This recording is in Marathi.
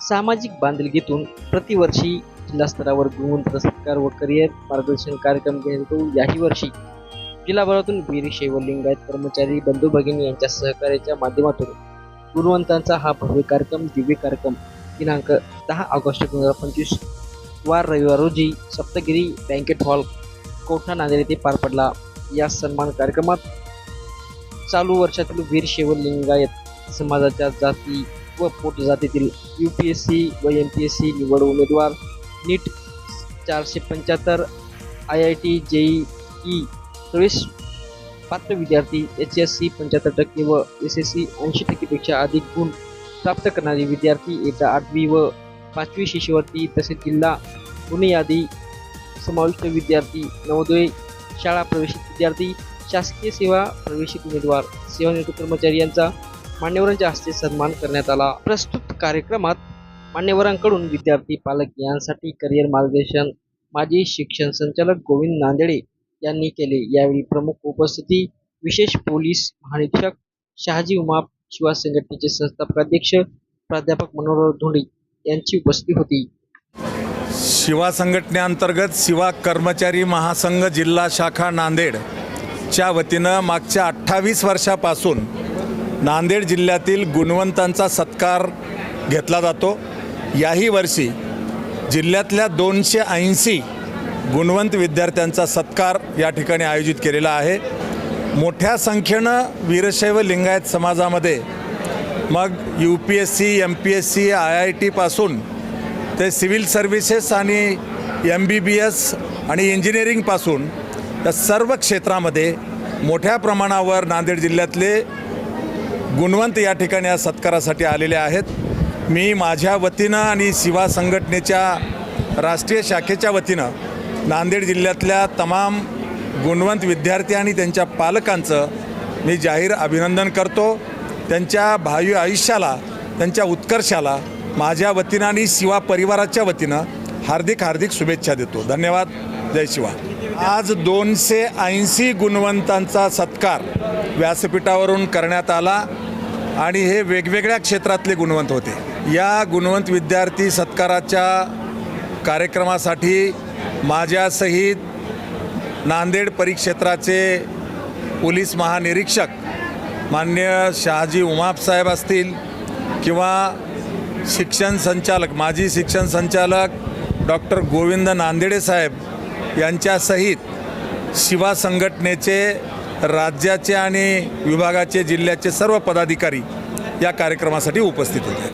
सामाजिक बांधिलकीतून प्रतिवर्षी जिल्हा स्तरावर गुणवंत सत्कार व करिअर मार्गदर्शन कार्यक्रम घेण्यात येतो. याही वर्षी जिल्हाभरातून वीर शैव लिंगायत कर्मचारी बंधू भगिनी यांच्या सहकार्याच्या माध्यमातून गुणवंतांचा हा भव्य कार्यक्रम दिव्य कार्यक्रम दिनांक दहा ऑगस्ट दोन हजार पंचवीस वार रविवार रोजी सप्तगिरी बँकेट हॉल कोठा नांदेड येथे पार पडला. या सन्मान कार्यक्रमात चालू वर्षातील वीर शैव लिंगायत समाजाच्या जाती व पोटजातीतील यू पी एस सी व एम पी एस सी निवड उमेदवार नीट चारशे पंच्याहत्तर I I T JEE प्रवेश पात्र विद्यार्थी एच एस सी पंच्याहत्तर टक्के व एस एस सी ऐंशी टक्केपेक्षा अधिक गुण प्राप्त करणारे विद्यार्थी एकदा आठवी व पाचवी शिष्यवृत्ती तसेच जिल्हा गुण यादी समाविष्ट विद्यार्थी नवोदय शाळा प्रवेशित विद्यार्थी शासकीय सेवा प्रवेशित उमेदवार सेवानिवृत्त कर्मचारी यांचा मान्यवरांच्या हस्ते सन्मान करण्यात आला. प्रस्तुत कार्यक्रमात मान्यवरांकडून विद्यार्थी पालक यांसाठी करिअर मार्गदर्शन माजी शिक्षण संचालक गोविंद नांदेडे यांनी केले. यावेळी प्रमुख उपस्थिती विशेष पोलीस महानिरीक्षक शहाजी उमाप शिवा संघटनेचे संस्थापक अध्यक्ष प्राध्यापक मनोहर धोंडे यांची उपस्थिती होती. शिवा संघटनेअंतर्गत शिवा कर्मचारी महासंघ जिल्हा शाखा नांदेड च्या वतीनं मागच्या अठ्ठावीस वर्षापासून नांदेड जिल्ह्यातील गुणवंतांचा सत्कार घेतला जातो. याही वर्षी जिल्ह्यातल्या दोनशे ऐंशी गुणवंत विद्यार्थ्यांचा सत्कार या ठिकाणी आयोजित केलेला आहे. मोठ्या संख्येनं वीरशैव लिंगायत समाजामध्ये मग U P S C M P S C I I टीपासून ते सिव्हिल सर्व्हिसेस आणि एम बी बी एस आणि इंजिनिअरिंगपासून या सर्व क्षेत्रामध्ये मोठ्या प्रमाणावर नांदेड जिल्ह्यातले गुणवंत या ठिकाणी या सत्कारासाठी आलेले आहेत. मी माझ्या वतीनं आणि शिवा संघटनेच्या राष्ट्रीय शाखेच्या वतीनं नांदेड जिल्ह्यातल्या तमाम गुणवंत विद्यार्थी आणि त्यांच्या पालकांचं मी जाहीर अभिनंदन करतो. त्यांच्या भावी आयुष्याला त्यांच्या उत्कर्षाला माझ्या वतीनं आणि शिवा परिवाराच्या वतीनं हार्दिक हार्दिक शुभेच्छा देतो. धन्यवाद. जय शिवा आज दोनशे ऐंशी गुणवंतांचा सत्कार व्यासपीठावरून करण्यात आला. आणि हे वेगवेगळ्या क्षेत्रातले गुणवंत होते. या गुणवंत विद्यार्थी सत्काराच्या कार्यक्रमासाठी माझ्यासहित नांदेड परिक्षेत्राचे पोलीस महानिरीक्षक मान्य शहाजी उमापसाहेब असतील किंवा शिक्षण संचालक माजी शिक्षण संचालक डॉक्टर गोविंद नांदेडे साहेब यांच्यासहित शिवा संघटनेचे राज्याचे आणि विभागाचे जिल्ह्याचे सर्व पदाधिकारी या कार्यक्रमासाठी उपस्थित होते.